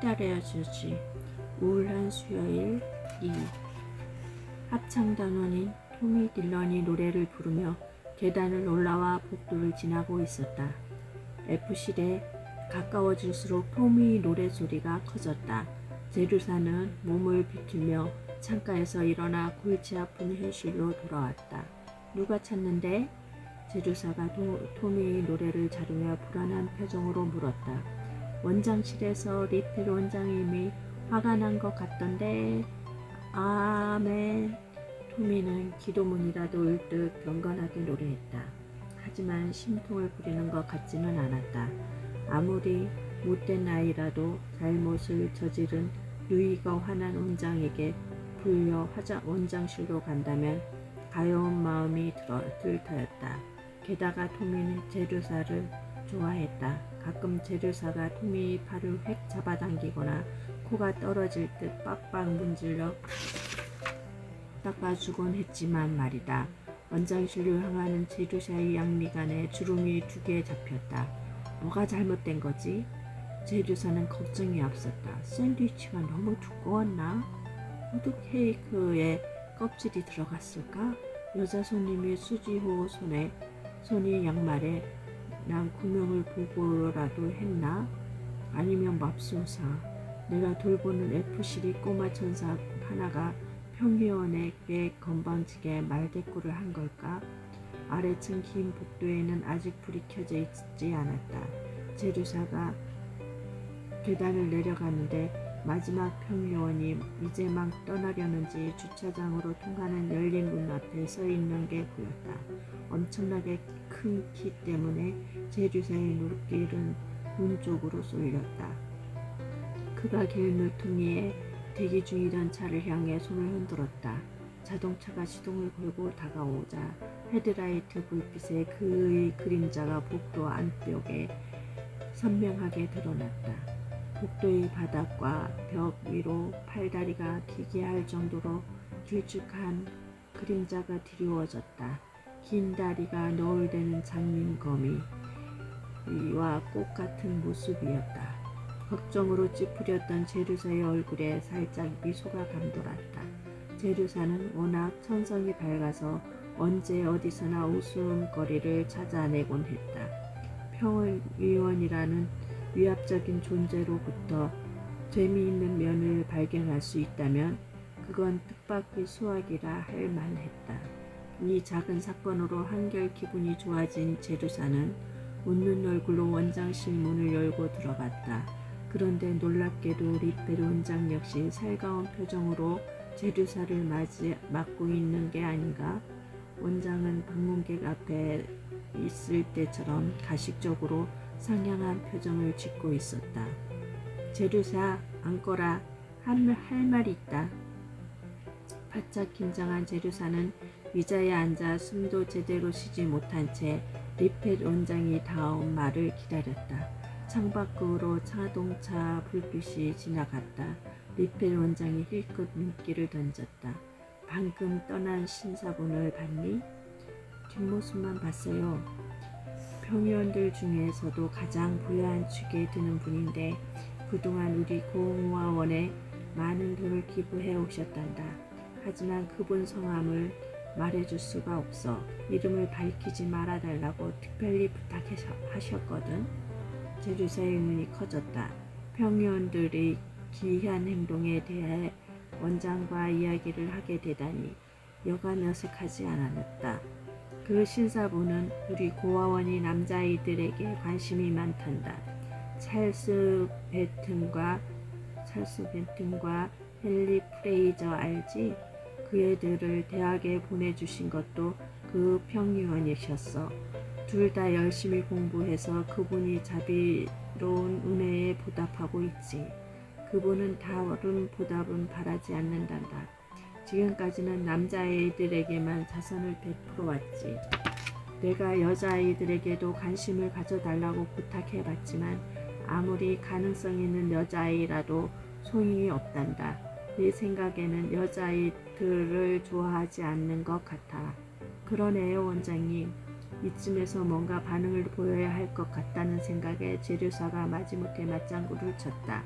기다려주지. 우울한 수요일 2 합창단원인 토미 딜런이 노래를 부르며 계단을 올라와 복도를 지나고 있었다. F실에 가까워질수록 토미의 노래소리가 커졌다. 제루사는 몸을 비틀며 창가에서 일어나 골치 아픈 현실로 돌아왔다. 누가 찾는데? 제주사가 도, 토미의 노래를 자르며 불안한 표정으로 물었다. 원장실에서 리필 원장님이 화가 난 것 같던데. 아멘. 토미는 기도문이라도 읽듯 경건하게 노래했다. 하지만 심통을 부리는 것 같지는 않았다. 아무리 못된 아이라도 잘못을 저지른 루이가 화난 원장에게 불려 화장 원장실로 간다면 가여운 마음이 들어 들 터였다. 게다가 토미는 제류사를 좋아했다. 가끔 제류사가 토미의 팔을 획 잡아당기거나 코가 떨어질 듯 빡빡 문질러 닦아주곤 했지만 말이다. 원장실로 향하는 제류사의 양미간에 주름이 두 개 잡혔다. 뭐가 잘못된 거지? 제류사는 걱정이 앞섰다. 샌드위치가 너무 두꺼웠나? 호두 케이크에 껍질이 들어갔을까? 여자 손님이 수지호 손에 손이 양말에 난 구명을 보고라도 했나? 아니면 맙소사 내가 돌보는 F실이 꼬마 천사 하나가 평의원에게 건방지게 말대꾸를 한 걸까? 아래층 긴 복도에는 아직 불이 켜져 있지 않았다. 제류사가 계단을 내려가는데 마지막 평의원이 이제 막 떠나려는지 주차장으로 통하는 열린 문 앞에 서 있는 게 보였다. 엄청나게 큰 키 때문에 제류사의 눈길은 문 쪽으로 쏠렸다. 그가 길물퉁이에 대기 중이던 차를 향해 손을 흔들었다. 자동차가 시동을 걸고 다가오자 헤드라이트 불빛에 그의 그림자가 복도 안쪽에 선명하게 드러났다. 복도의 바닥과 벽 위로 팔다리가 기괴할 정도로 길쭉한 그림자가 드리워졌다. 긴 다리가 너울대는 장민거미와 꽃 같은 모습이었다. 걱정으로 찌푸렸던 제류사의 얼굴에 살짝 미소가 감돌았다. 제류사는 워낙 천성이 밝아서 언제 어디서나 웃음거리를 찾아내곤 했다. 평의원이라는 위압적인 존재로부터 재미있는 면을 발견할 수 있다면 그건 뜻밖의 수학이라 할 만했다. 이 작은 사건으로 한결 기분이 좋아진 제루사는 웃는 얼굴로 원장실 문을 열고 들어갔다. 그런데 놀랍게도 리페르 원장 역시 살가운 표정으로 제류사를 맞이, 맞고 있는 게 아닌가? 원장은 방문객 앞에 있을 때처럼 가식적으로 상냥한 표정을 짓고 있었다. 제류사, 앉거라. 할 말이 있다. 바짝 긴장한 제류사는 의자에 앉아 숨도 제대로 쉬지 못한 채 리펫 원장이 다음 말을 기다렸다. 창밖으로 자동차 불빛이 지나갔다. 리펠 원장이 힐끗 눈길을 던졌다. 방금 떠난 신사분을 봤니? 뒷모습만 봤어요. 평의원들 중에서도 가장 부유한 축에 드는 분인데 그동안 우리 공화원에 많은 돈을 기부해 오셨단다. 하지만 그분 성함을 말해줄 수가 없어. 이름을 밝히지 말아달라고 특별히 부탁하셨거든. 제주사의 눈이 커졌다. 평의원들의 기이한 행동에 대해 원장과 이야기를 하게 되다니 여간 어색하지 않았다. 그 신사부는 우리 고아원이 남자아이들에게 관심이 많단다. 찰스 베튼과 찰스 베튼과 헨리 프레이저 알지? 그 애들을 대학에 보내주신 것도 그 평의원이셨어. 둘 다 열심히 공부해서 그분이 자비로운 은혜에 보답하고 있지. 그분은 다른 보답은 바라지 않는단다. 지금까지는 남자아이들에게만 자선을 베풀어 왔지. 내가 여자아이들에게도 관심을 가져달라고 부탁해봤지만 아무리 가능성 있는 여자아이라도 소용이 없단다. 내 생각에는 여자아이들을 좋아하지 않는 것 같아. 그러네요, 원장님. 이쯤에서 뭔가 반응을 보여야 할 것 같다는 생각에 재료사가 마지못해 맞장구를 쳤다.